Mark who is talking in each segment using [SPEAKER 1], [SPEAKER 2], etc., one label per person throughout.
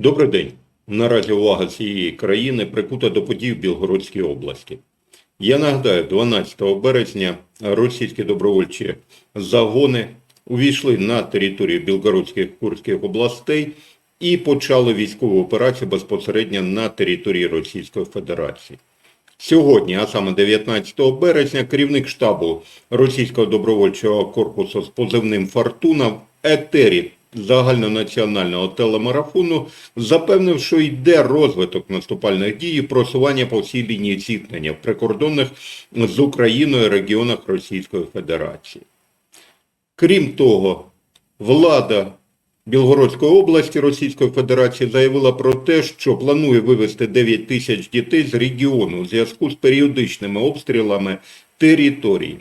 [SPEAKER 1] Добрий день. Наразі увага всієї країни прикута до подій в Білгородській області. Я нагадаю, 12 березня російські добровольчі загони увійшли на територію Білгородських Курських областей і почали військову операцію безпосередньо на території Російської Федерації. Сьогодні, а саме 19 березня, керівник штабу Російського добровольчого корпусу з позивним Фортуна в етері загальнонаціонального телемарафону запевнив, що йде розвиток наступальних дій і просування по всій лінії зіткнення в прикордонних з Україною регіонах Російської Федерації. Крім того, влада Білгородської області Російської Федерації заявила про те, що планує вивезти 9 тисяч дітей з регіону у зв'язку з періодичними обстрілами територій.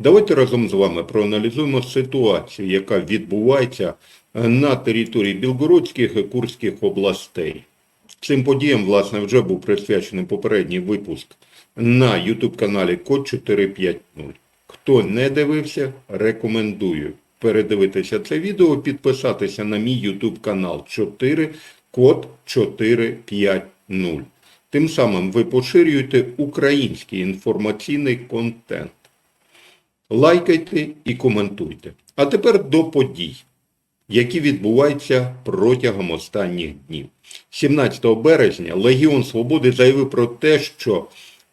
[SPEAKER 1] Давайте разом з вами проаналізуємо ситуацію, яка відбувається на території Білгородських і Курських областей. Цим подіям, власне, вже був присвячений попередній випуск на YouTube-каналі Код 450. Хто не дивився, рекомендую передивитися це відео, підписатися на мій YouTube канал 4 Код 450. Тим самим ви поширюєте український інформаційний контент. Лайкайте і коментуйте. А тепер до подій, які відбуваються протягом останніх днів. 17 березня Легіон Свободи заявив про те, що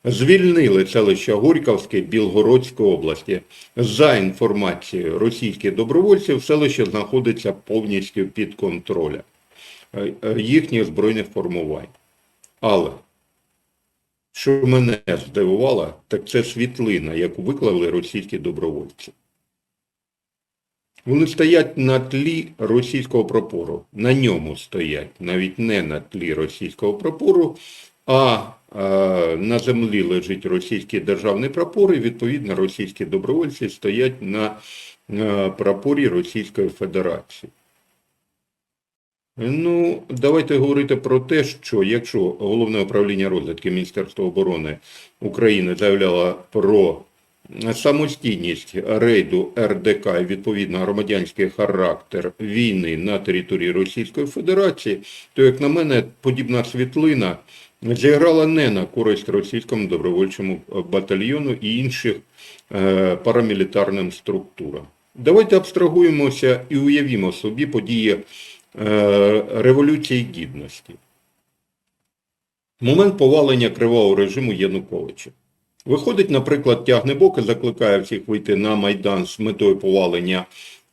[SPEAKER 1] звільнили селище Горьковське Білгородської області. За інформацією російських добровольців, селище знаходиться повністю під контролем е, е, їхніх збройних формувань. Але що мене здивувало, так це світлина, яку виклали російські добровольці. Вони стоять на тлі російського прапору. На ньому стоять, навіть не на тлі російського прапору, а е, на землі лежить російський державний прапор, і відповідно російські добровольці стоять на е, прапорі Російської Федерації. Ну, давайте говорити про те, що якщо Головне управління розвідки Міністерства оборони України заявляло про самостійність рейду РДК і відповідно громадянський характер війни на території Російської Федерації, то, як на мене, подібна світлина зіграла не на користь російському добровольчому батальйону і інших е, парамілітарним структурам. Давайте абстрагуємося і уявімо собі події е, Революції Гідності. Момент повалення кривавого режиму Януковича. Виходить, наприклад, Тягнебок і закликає всіх вийти на Майдан з метою повалення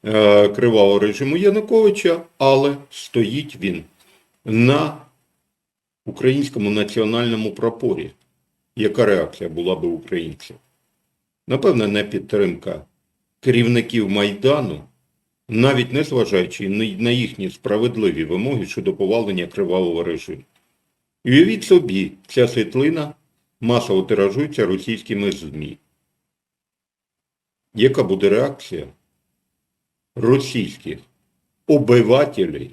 [SPEAKER 1] е, кривавого режиму Януковича, але стоїть він на українському національному прапорі. Яка реакція була би українців? Напевне, не підтримка керівників Майдану, навіть не зважаючи на їхні справедливі вимоги щодо повалення кривавого режиму. Уявіть собі, ця світлина масово тиражується російськими ЗМІ. Яка буде реакція російських обивателів,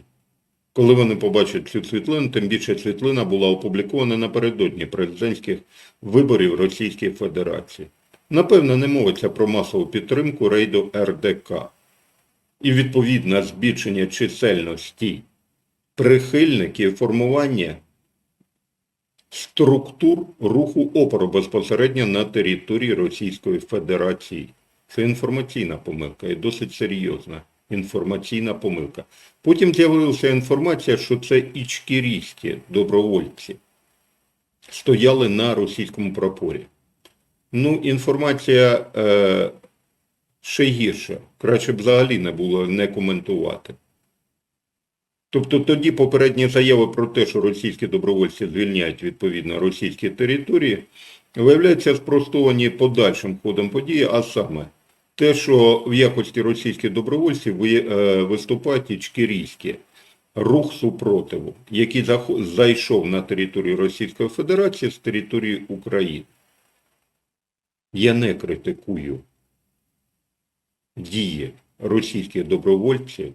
[SPEAKER 1] коли вони побачать цю світлину, тим більше світлина була опублікована напередодні президентських виборів Російської Федерації. Напевно, не мовиться про масову підтримку рейду РДК. І відповідне збільшення чисельності прихильників формування структур руху опору безпосередньо на території Російської Федерації. Це інформаційна помилка і досить серйозна інформаційна помилка. Потім з'явилася інформація, що це ічкірійські добровольці стояли на російському прапорі. Ну, інформація е, ще гірша. Краще б взагалі не було не коментувати. Тобто тоді попередні заяви про те, що російські добровольці звільняють відповідно російські території, виявляються спростовані подальшим ходом події, а саме те, що в якості російських добровольців виступають ічкерійські рух супротиву, який зайшов на територію Російської Федерації з території України. Я не критикую дії російських добровольців.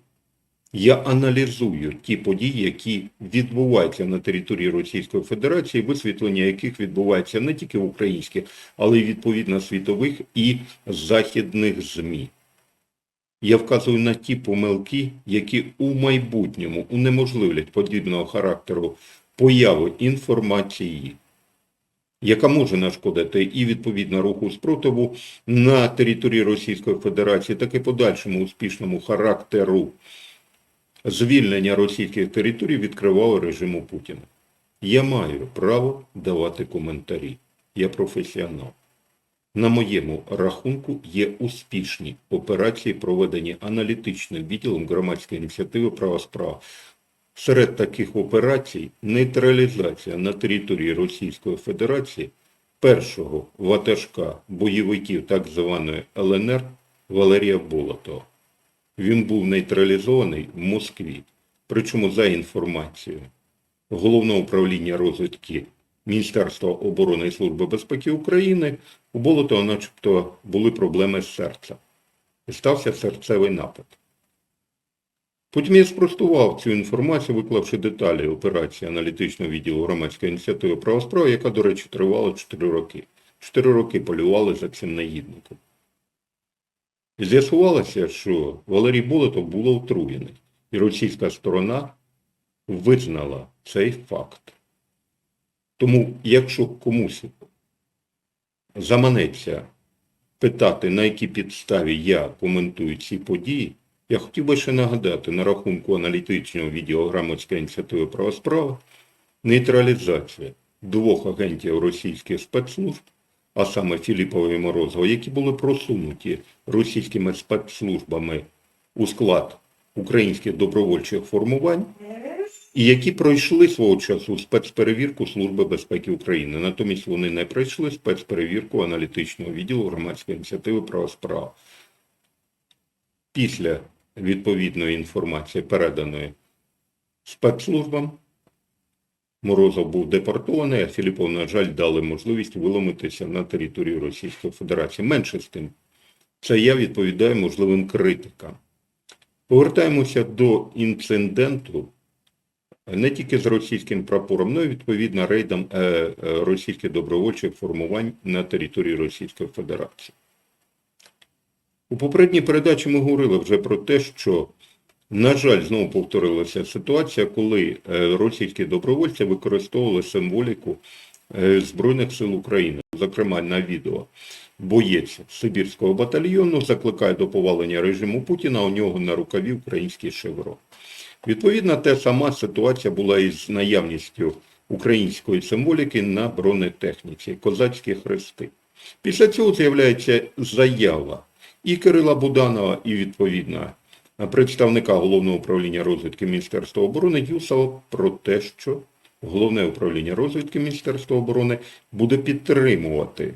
[SPEAKER 1] Я аналізую ті події, які відбуваються на території Російської Федерації, висвітлення яких відбувається не тільки в українських, але й відповідно світових і західних ЗМІ. Я вказую на ті помилки, які у майбутньому унеможливлять подібного характеру появи інформації, яка може нашкодити і відповідно руху спротиву на території Російської Федерації, так і подальшому успішному характеру звільнення російських територій від кривавого режиму Путіна. Я маю право давати коментарі. Я професіонал. На моєму рахунку є успішні операції, проведені аналітичним відділом громадської ініціативи права справа. Серед таких операцій нейтралізація на території Російської Федерації першого ватажка бойовиків так званої ЛНР Валерія Болотова. Він був нейтралізований в Москві. Причому за інформацією Головного управління розвідки Міністерства оборони і Служби безпеки України у Болотова начебто були проблеми з серцем. І стався серцевий напад. Потім я спростував цю інформацію, виклавши деталі операції аналітичного відділу громадської ініціативи правосправи, яка, до речі, тривала 4 роки. 4 роки полювали за цим наїдником. З'ясувалося, що Валерій Болотов було отруєний, і російська сторона визнала цей факт. Тому, якщо комусь заманеться питати, на якій підставі я коментую ці події, я хотів би ще нагадати на рахунку аналітичного відділу громадської ініціативи права справа нейтралізація двох агентів російських спецслужб, а саме Філіпова і Морозова, які були просунуті російськими спецслужбами у склад українських добровольчих формувань, і які пройшли свого часу спецперевірку Служби безпеки України. Натомість вони не пройшли спецперевірку аналітичного відділу громадської ініціативи права справа. Після відповідної інформації, переданої спецслужбам, Морозов був депортований, а Філіпов, на жаль, дали можливість виломитися на територію Російської Федерації. Менше з тим, це я відповідаю можливим критикам. Повертаємося до інциденту не тільки з російським прапором, але й відповідно рейдом е, е, російських добровольчих формувань на території Російської Федерації. У попередній передачі ми говорили вже про те, що, на жаль, знову повторилася ситуація, коли е, російські добровольці використовували символіку е, Збройних сил України, зокрема на відео. Боєць Сибірського батальйону закликає до повалення режиму Путіна, у нього на рукаві український шеврон. Відповідно, та сама ситуація була із наявністю української символіки на бронетехніці, козацькі хрести. Після цього з'являється заява і Кирила Буданова, і відповідно представника головного управління розвідки Міністерства оборони Юсова про те, що головне управління розвідки Міністерства оборони буде підтримувати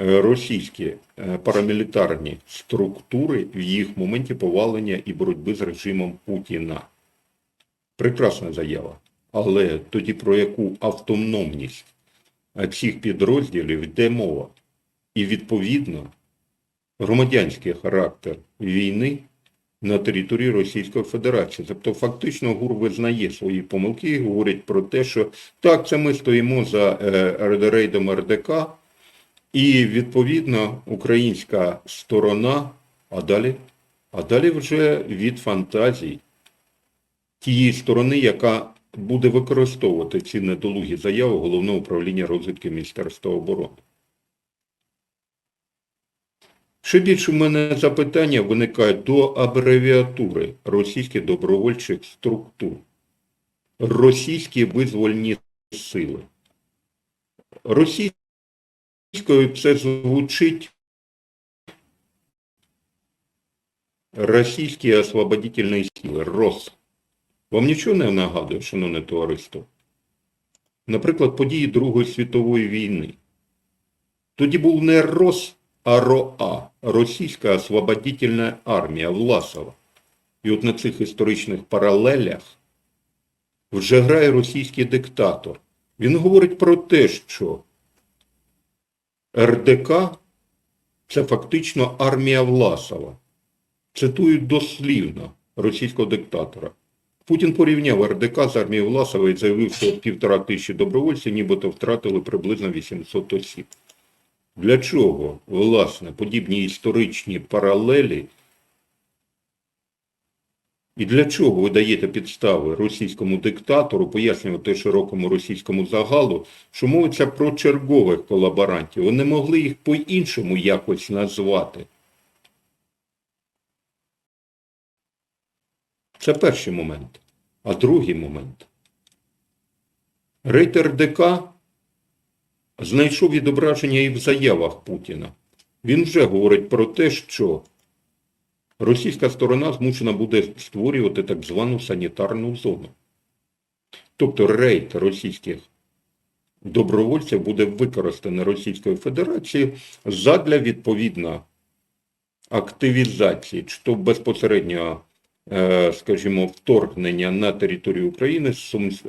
[SPEAKER 1] е, російські е, парамілітарні структури в їх моменті повалення і боротьби з режимом Путіна. Прекрасна заява. Але тоді про яку автономність цих підрозділів йде мова? І відповідно громадянський характер війни на території Російської Федерації. Тобто фактично ГУР визнає свої помилки і говорить про те, що так, це ми стоїмо за е, рейдом РДК, і відповідно українська сторона, а далі, а далі вже від фантазій тієї сторони, яка буде використовувати ці недолугі заяви Головного управління розвідки Міністерства оборони. Ще більше в мене запитання виникають до абревіатури російських добровольчих структур. Російські визвольні сили. Російською це звучить Російські освободительні сили, РОС. Вам нічого не нагадує, шановне товариство? Наприклад, події Другої світової війни. Тоді був не РОС, а РОА, Російська освободительна армія Власова. І от на цих історичних паралелях вже грає російський диктатор. Він говорить про те, що РДК це фактично армія Власова. Цитують дослівно російського диктатора. Путін порівняв РДК з армією Власова і заявив, що півтора тисячі добровольців нібито втратили приблизно 800 осіб. Для чого, власне, подібні історичні паралелі І для чого ви даєте підстави російському диктатору пояснювати широкому російському загалу, що мовиться про чергових колаборантів? Ви не могли їх по-іншому якось назвати. Це перший момент. А другий момент. Рейтер ДК знайшов відображення і в заявах Путіна. Він вже говорить про те, що російська сторона змушена буде створювати так звану санітарну зону. Тобто рейд російських добровольців буде використаний Російською Федерацією задля відповідно активізації, то безпосередньо, скажімо, вторгнення на територію України,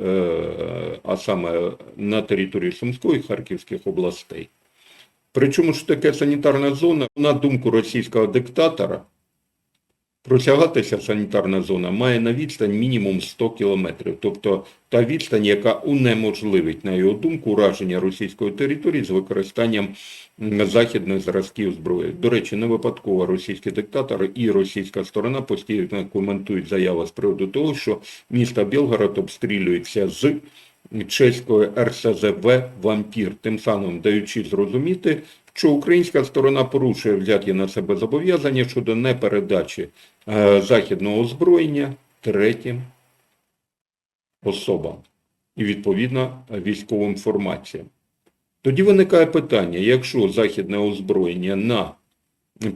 [SPEAKER 1] е, а саме на територію Сумської і Харківських областей. Причому ж таке санітарна зона, на думку російського диктатора, просягатися санітарна зона має на відстань мінімум 100 кілометрів. Тобто та відстань, яка унеможливить, на його думку, ураження російської території з використанням західних зразків зброї. До речі, не випадково російський диктатор і російська сторона постійно коментують заяви з приводу того, що місто Білгород обстрілюється з чеської РСЗВ «Вампір», тим самим даючи зрозуміти, що українська сторона порушує взяті на себе зобов'язання щодо непередачі е, західного озброєння третім особам і відповідно військовим формаціям. Тоді виникає питання, якщо західне озброєння на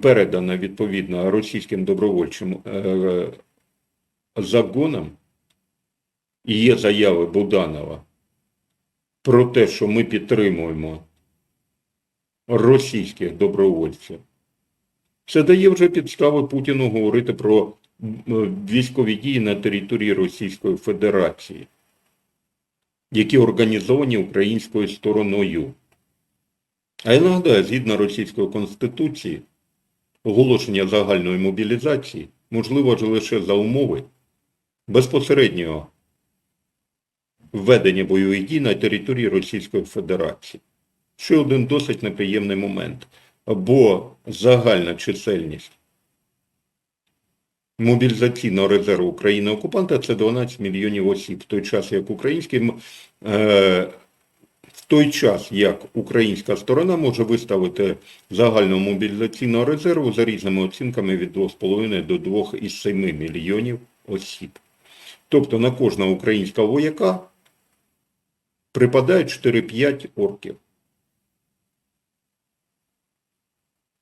[SPEAKER 1] передано відповідно російським добровольчим е, загонам, і є заяви Буданова про те, що ми підтримуємо російських добровольців, це дає вже підстави Путіну говорити про військові дії на території Російської Федерації, які організовані українською стороною. А я нагадаю, згідно Російської Конституції, оголошення загальної мобілізації можливо лише за умови безпосереднього введення бойових дій на території Російської Федерації. Ще один досить неприємний момент. Бо загальна чисельність мобілізаційного резерву України окупанта це 12 мільйонів осіб, в той час як український е, в той час як українська сторона може виставити загального мобілізаційного резерву за різними оцінками від 2,5 до 2,7 мільйонів осіб. Тобто на кожного українського вояка припадає 4-5 орків.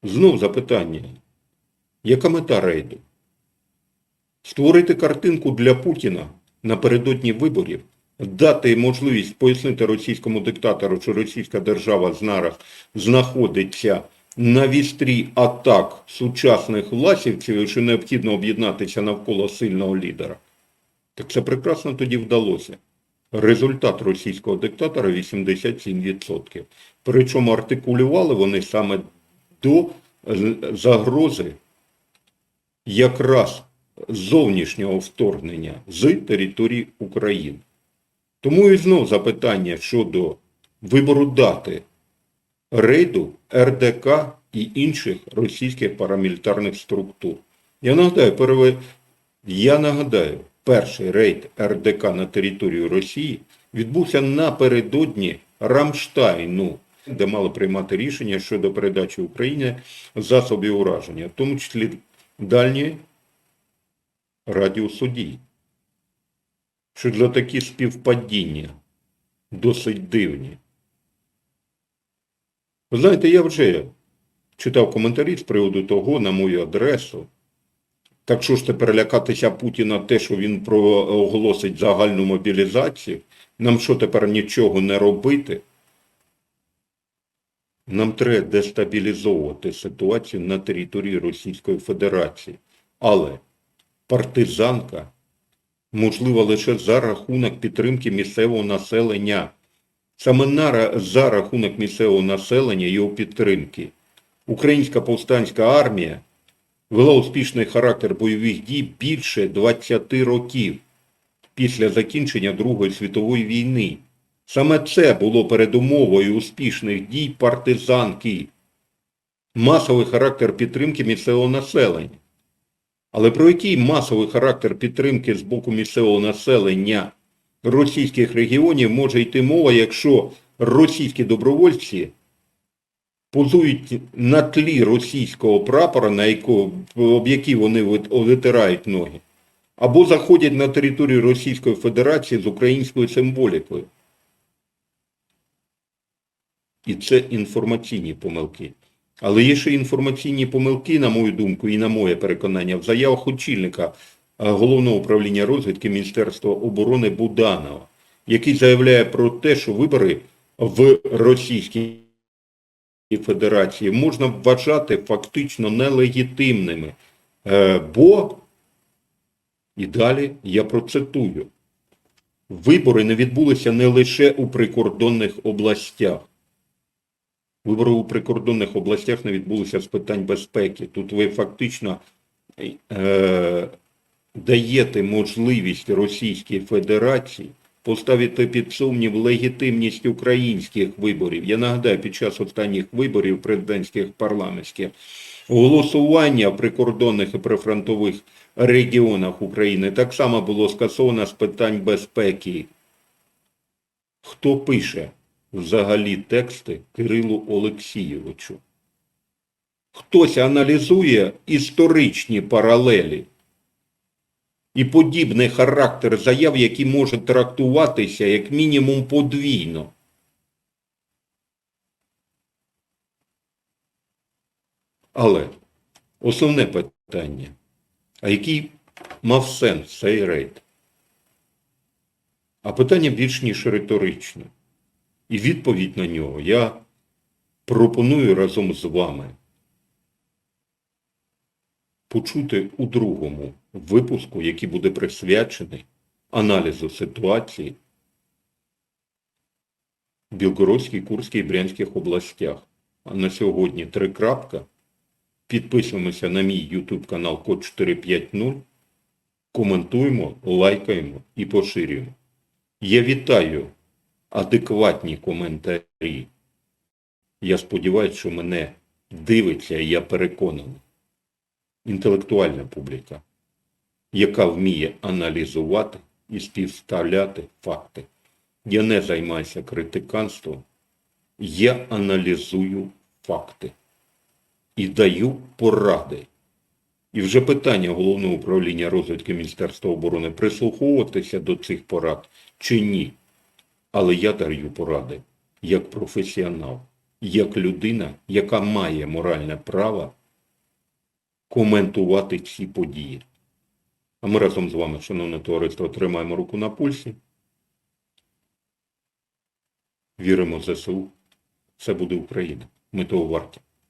[SPEAKER 1] Знов запитання. Яка мета рейду? Створити картинку для Путіна напередодні виборів, дати можливість пояснити російському диктатору, що російська держава зараз знаходиться на вістрі атак сучасних власівців, і що необхідно об'єднатися навколо сильного лідера. Так це прекрасно тоді вдалося. Результат російського диктатора 87%. Причому артикулювали вони саме до е, загрози якраз зовнішнього вторгнення з території України. Тому і знов запитання щодо вибору дати рейду РДК і інших російських парамілітарних структур. Я нагадаю, переве... Я нагадаю, перший рейд РДК на територію Росії відбувся напередодні Рамштайну, де мали приймати рішення щодо передачі Україні засобів ураження, в тому числі дальні радіусу дій. Що для такі співпадіння досить дивні. Ви знаєте, я вже читав коментарі з приводу того на мою адресу. Так що ж тепер лякатися Путіна те, що він проголосить загальну мобілізацію? Нам що тепер нічого не робити? Нам треба дестабілізовувати ситуацію на території Російської Федерації. Але партизанка можлива лише за рахунок підтримки місцевого населення. Саме за рахунок місцевого населення його підтримки. Українська повстанська армія вела успішний характер бойових дій більше 20 років після закінчення Другої світової війни. Саме це було передумовою успішних дій партизанки. Масовий характер підтримки місцевого населення. Але про який масовий характер підтримки з боку місцевого населення російських регіонів може йти мова, якщо російські добровольці позують на тлі російського прапора, на яко, об який вони витирають ноги, або заходять на територію Російської Федерації з українською символікою. І це інформаційні помилки. Але є ще інформаційні помилки, на мою думку, і на моє переконання, в заявах очільника е, Головного управління розвідки Міністерства оборони Буданова, який заявляє про те, що вибори в Російській Федерації можна вважати фактично нелегітимними. Е, Бо, і далі я процитую, вибори не відбулися не лише у прикордонних областях. Вибори у прикордонних областях не відбулися з питань безпеки. Тут ви фактично е, даєте можливість Російській Федерації поставити під сумнів легітимність українських виборів. Я нагадаю, під час останніх виборів президентських парламентських голосування прикордонних і прифронтових регіонах України так само було скасовано з питань безпеки. Хто пише взагалі тексти Кирилу Олексійовичу? Хтось аналізує історичні паралелі і подібний характер заяв, які може трактуватися як мінімум подвійно. Але основне питання, а який мав сенс цей рейд? А питання більш ніж риторичне. І відповідь на нього я пропоную разом з вами почути у другому випуску, який буде присвячений аналізу ситуації в Білгородській, Курській і Брянських областях. А на сьогодні три крапка. Підписуємося на мій YouTube канал Код 450. Коментуємо, лайкаємо і поширюємо. Я вітаю адекватні коментарі. Я сподіваюся, що мене дивиться, і я переконаний. Інтелектуальна публіка, яка вміє аналізувати і співставляти факти. Я не займаюся критиканством, я аналізую факти і даю поради. І вже питання Головного управління розвідки Міністерства оборони прислуховуватися до цих порад чи ні. Але я даю поради як професіонал, як людина, яка має моральне право коментувати ці події. А ми разом з вами, шановне товариство, тримаємо руку на пульсі. Віримо в ЗСУ. Це буде Україна. Ми того варті.